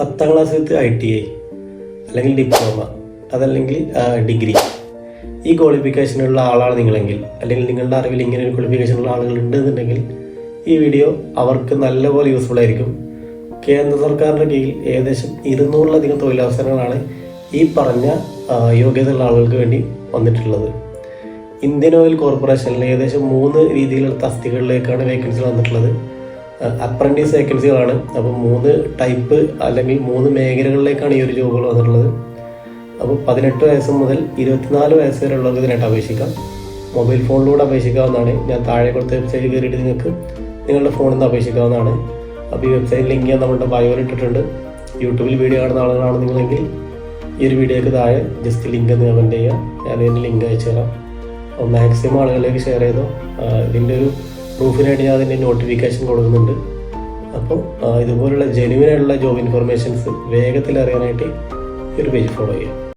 പത്താം class with I T I അല്ലെങ്കിൽ diploma അതല്ലെങ്കിൽ ഡിഗ്രി. ഈ ക്വാളിഫിക്കേഷനുള്ള ആളാണ് നിങ്ങളെങ്കിൽ അല്ലെങ്കിൽ നിങ്ങളുടെ അറിവിൽ ഇങ്ങനെ ഒരു ക്വാളിഫിക്കേഷനുള്ള ആളുകൾ ഉണ്ടെന്നുണ്ടെങ്കിൽ ഈ വീഡിയോ അവർക്ക് നല്ലപോലെ യൂസ്ഫുൾ ആയിരിക്കും. കേന്ദ്ര സർക്കാരിന്റെ കീഴിൽ ഏകദേശം ഇരുന്നൂറിലധികം തൊഴിലവസരങ്ങളാണ് ഈ പറഞ്ഞ യോഗ്യതയുള്ള ആളുകൾക്ക് വേണ്ടി വന്നിട്ടുള്ളത്. ഇന്ത്യൻ ഓയിൽ കോർപ്പറേഷനിൽ ഏകദേശം മൂന്ന് രീതിയിലുള്ള തസ്തികകളിലേക്കാണ് വേക്കൻസി വന്നിട്ടുള്ളത്. അപ്രന്റീസ് വേക്കൻസികളാണ് അപ്പോൾ മൂന്ന് ടൈപ്പ് അല്ലെങ്കിൽ മൂന്ന് മേഖലകളിലേക്കാണ് ഈ ഒരു ജോബുകൾ വന്നിട്ടുള്ളത്. അപ്പോൾ പതിനെട്ട് വയസ്സ് മുതൽ ഇരുപത്തിനാല് വയസ്സ് വരെ ഉള്ളവർക്ക് ഇതിനായിട്ട് അപേക്ഷിക്കാം. മൊബൈൽ ഫോണിലൂടെ അപേക്ഷിക്കാവുന്നതാണ്. ഞാൻ താഴെ കൊടുത്ത വെബ്സൈറ്റിൽ കയറിയിട്ട് നിങ്ങൾക്ക് നിങ്ങളുടെ ഫോണിൽ നിന്ന് അപേക്ഷിക്കാവുന്നതാണ്. അപ്പോൾ ഈ വെബ്സൈറ്റ് ലിങ്ക് ഞാൻ നമ്മുടെ ബയോയിൽ ഇട്ടിട്ടുണ്ട്. യൂട്യൂബിൽ വീഡിയോ കാണുന്ന ആളുകളാണ് നിങ്ങളെങ്കിൽ ഈ ഒരു വീഡിയോയ്ക്ക് താഴെ ജസ്റ്റ് ലിങ്ക് ഒന്ന് കമന്റ് ചെയ്യുക. ഞാൻ ഇതിന്റെ ലിങ്ക് അയച്ചു തരാം അപ്പോൾ മാക്സിമം ആളുകളിലേക്ക് ഷെയർ ചെയ്തോ. ഇതിന്റെ ഒരു പ്രൂഫിനായിട്ട് ഞാൻ അതിന്റെ നോട്ടിഫിക്കേഷൻ കൊടുക്കുന്നുണ്ട്. അപ്പോൾ ഇതുപോലുള്ള ജെനുവിനായിട്ടുള്ള ജോബ് ഇൻഫർമേഷൻസ് വേഗത്തിൽ അറിയാനായിട്ട് ഒരു പേജ് ഫോളോ ചെയ്യുക